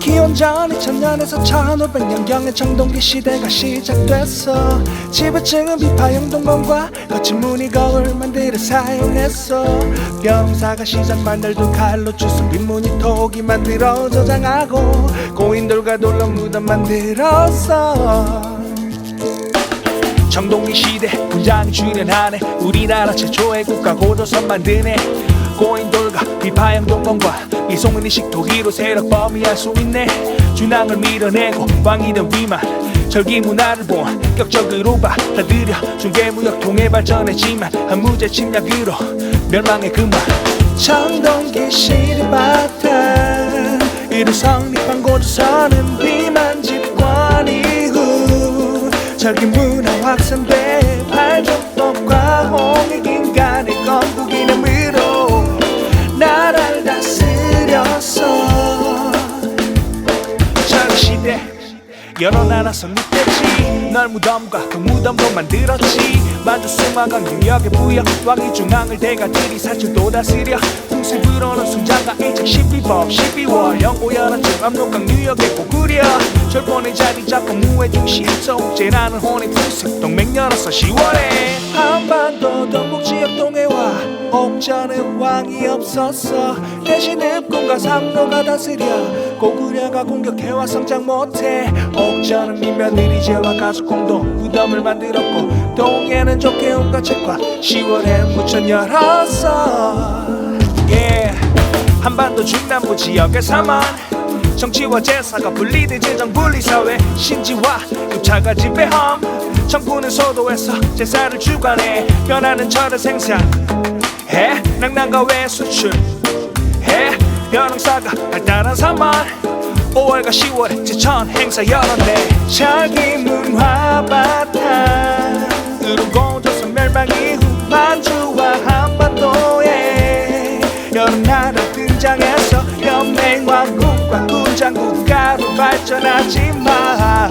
기원전 2000년에서 1500년경의 청동기 시대가 시작됐어. 지부층은 비파형 동공과 거친 무늬 거울 만들어 사용했어. 병사가 시작 만들던 칼로 주순 빈무늬 토기 만들어 저장하고 고인돌과 돌로 무덤 만들었어 청동기 시대 군장이 출현하네 우리나라 최초의 국가 고조선 만드네. 고인돌과 비파형 동공과 이송은이식 토기로 세력 범위할 수 있네. 준왕을 밀어내고 왕이된 위만 절기 문화를 본격적으로 받아들여 중개무역 통해 발전했지만 한무제 침략으로 멸망의 그만 청동기 시대 바탕 이를 성립한 고조선은 절기 문화 확산돼 발전법과 홍익 인간의 건국 이념 여러 나라 성립됐지. 널 무덤과 그 무덤도 만들었지. 만주 수마강 유역의 부여. 왕이 중앙을 대가들이 사실도 다스려. 풍습으로는 순장과 일찍 12법 12월. 영고연한증 압록강 뉴욕의 고구려. 절본의 자리 잡고 무의 중시 속죄라는 혼의 풍습 동맹 열었어 10월에. 한반도 동북 지역 동해와 옥전에 왕이 없었어 대신 읍군과 상로가 다스려 고구려가 공격해와 성장 못해. 옥전은 민변들이 제와 가족 공동 무덤을 만들었고 동해는 조개움과 책과 10월에 무천 열었어 yeah. 한반도 중남부 지역의 사만. 정치와 제사가 분리된 재정 분리사회. 신지와 유차가 지배함. 정부는 소도에서 제사를 주관해. 변하는 철을 생산해? 낭낭과 외 수출 해 변홍사가 발달한 사만 5월과 10월에 제천 행사 열었네. 자기 문화 바탕으로 고조선 멸망 이후 만주와 한반도에 여러 나라 등장해서 연맹왕국과 군장국 가로 발전하지만